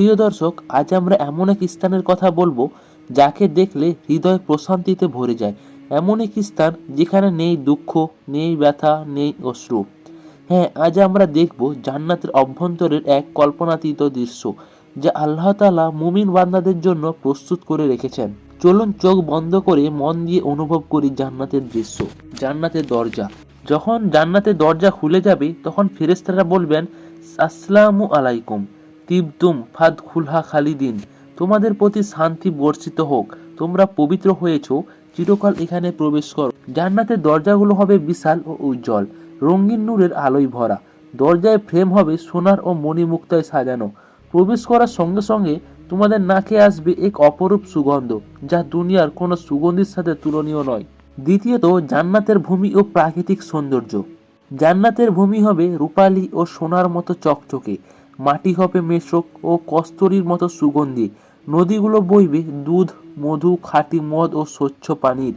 প্রিয় দর্শক, আজ আমরা এমন এক স্থানের কথা বলব যাকে দেখলে হৃদয় প্রশান্তিতে ভরে যায়। এমন এক স্থান যেখানে নেই দুঃখ, নেই ব্যথা, নেই অশ্রু। হ্যাঁ আজ আমরা দেখব জান্নাতের অভ্যন্তরের এক কল্পনাতীত দৃশ্য যা আল্লাহ তাআলা মুমিন বান্দাদের জন্য প্রস্তুত করে রেখেছেন। চলুন চোখ বন্ধ করে মন দিয়ে অনুভব করি জান্নাতের দৃশ্য, জান্নাতের দরজা। যখন জান্নাতের দরজা খুলে যাবে, তখন ফেরেশতারা বলবেন, আসসালামু আলাইকুম। তিবতুম ফাদ খুলহা খালিদিন। তোমাদের প্রতি শান্তি বর্ষিত হোক। তোমরা পবিত্র হয়েছো। চিরকাল এখানে প্রবেশ করো। জান্নাতের দরজাগুলো হবে বিশাল ও উজ্জ্বল। রঙিন নূরের আলোয় ভরা। দরজায় ফ্রেম হবে সোনার ও মণিমুক্তায় সাজানো। প্রবেশ করার সঙ্গে সঙ্গে তোমাদের নাকে আসবে এক অপরূপ সুগন্ধ, যা দুনিয়ার কোনো সুগন্ধির সাথে তুলনীয় নয়। দ্বিতীয়ত, জান্নাতের ভূমি ও প্রাকৃতিক সৌন্দর্য। জান্নাতের ভূমি হবে রূপালী ও সোনার মতো চকচকে। মাটি হবে মেশক ও কস্তরির মতো সুগন্ধি। নদীগুলো বইবে দুধ, মধু, খাঁটি মদ ও স্বচ্ছ পানির।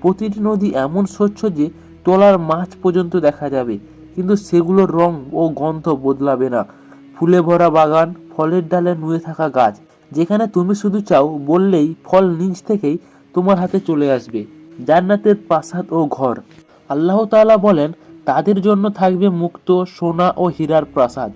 প্রতিটি নদী এমন স্বচ্ছ যে তলার মাছ পর্যন্ত দেখা যাবে, কিন্তু সেগুলোর রং ও গন্ধ বদলাবে না। ফুলে ভরা বাগান, ফলের ডালে নুয়ে থাকা গাছ, যেখানে তুমি শুধু চাও বললেই ফল নিজ থেকেই তোমার হাতে চলে আসবে, জান্নাতের প্রাসাদ ও ঘর। আল্লাহ তাআলা বলেন, তাদের জন্য থাকবে মুক্ত সোনা ও হীরার প্রাসাদ।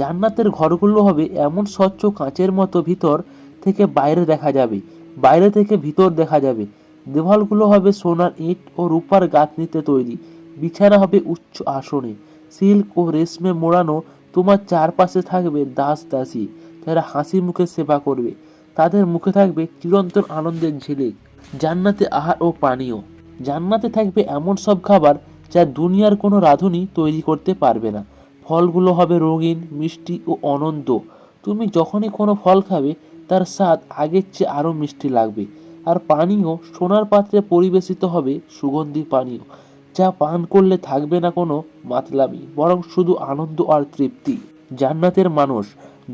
জান্নাতের ঘরগুলো হবে এমন স্বচ্ছ কাঁচের মতো ভিতর থেকে বাইরে দেখা যাবে, বাইরে থেকে ভিতর দেখা যাবে। দেওয়ালগুলো হবে সোনার ইট ও রূপার গাঁথনিতে তৈরি, বিছানা হবে উচ্চ আসনে। সিল্ক ও রেশমে মোড়ানো তোমার চারপাশে থাকবে দাস দাসী, যারা হাসি মুখে সেবা করবে। তাদের মুখে থাকবে চিরন্তন আনন্দের ঝিলিক, জান্নাতে আহার ও পানীয়। জান্নাতে থাকবে এমন সব খাবার যা দুনিয়ার কোনো রাঁধুনি তৈরি করতে পারবে না। ফলগুলো হবে রঙিন, মিষ্টি ও অনন্ত। তুমি যখনই কোনো ফল খাবে, তার স্বাদ আগের চেয়ে আরও মিষ্টি লাগবে। আর পানীয় সোনার পাত্রে পরিবেশিত হবে সুগন্ধি পানীয়, যা পান করলে থাকবে না কোনো মাতলামি, বরং শুধু আনন্দ আর তৃপ্তি। জান্নাতের মানুষ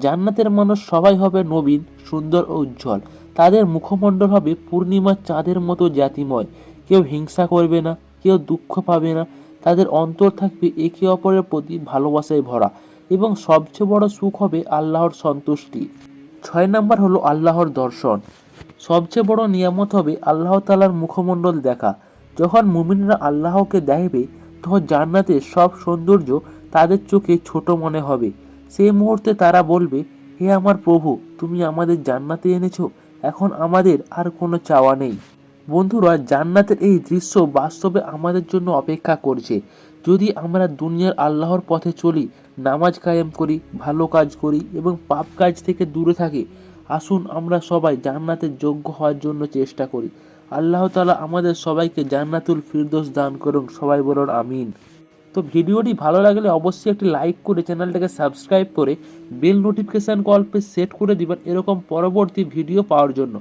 জান্নাতের মানুষ সবাই হবে নবীন, সুন্দর ও উজ্জ্বল। তাদের মুখমণ্ডল হবে পূর্ণিমার চাঁদের মতো জাতিময়। কেউ হিংসা করবে না, কেউ দুঃখ পাবে না তাদের অন্তর থাকবে একে অপরের প্রতি ভালোবাসায় ভরা এবং সবচেয়ে বড় সুখ হবে আল্লাহর সন্তুষ্টি। ছয় নম্বর হলো আল্লাহর দর্শন। সবচেয়ে বড় নিয়ামত হবে আল্লাহ তালার মুখমণ্ডল দেখা। যখন মুমিনরা আল্লাহকে দেখবে, তখন জান্নাতের সব সৌন্দর্য তাদের চোখে ছোট মনে হবে। সেই মুহূর্তে তারা বলবে, হে আমার প্রভু, তুমি আমাদের জান্নাতে এনেছো, এখন আমাদের আর কোনো চাওয়া নেই। বন্ধুরা, জান্নাতের এই দৃশ্য বাস্তবে আমাদের জন্য অপেক্ষা করছে। যদি আমরা দুনিয়ার আল্লাহর পথে চলি, নামাজ কায়েম করি, ভালো কাজ করি এবং পাপ কাজ থেকে দূরে থাকি, আসুন আমরা সবাই জান্নাতের যোগ্য হওয়ার জন্য চেষ্টা করি। আল্লাহ তালা আমাদের সবাইকে জান্নাতুল ফিরদোস দান করুন। সবাই বলুন, আমিন। তো ভিডিওটি ভালো লাগলে অবশ্যই একটি লাইক করে চ্যানেলটাকে সাবস্ক্রাইব করে বেল নোটিফিকেশান কল পে সেট করে দিবেন এরকম পরবর্তী ভিডিও পাওয়ার জন্য।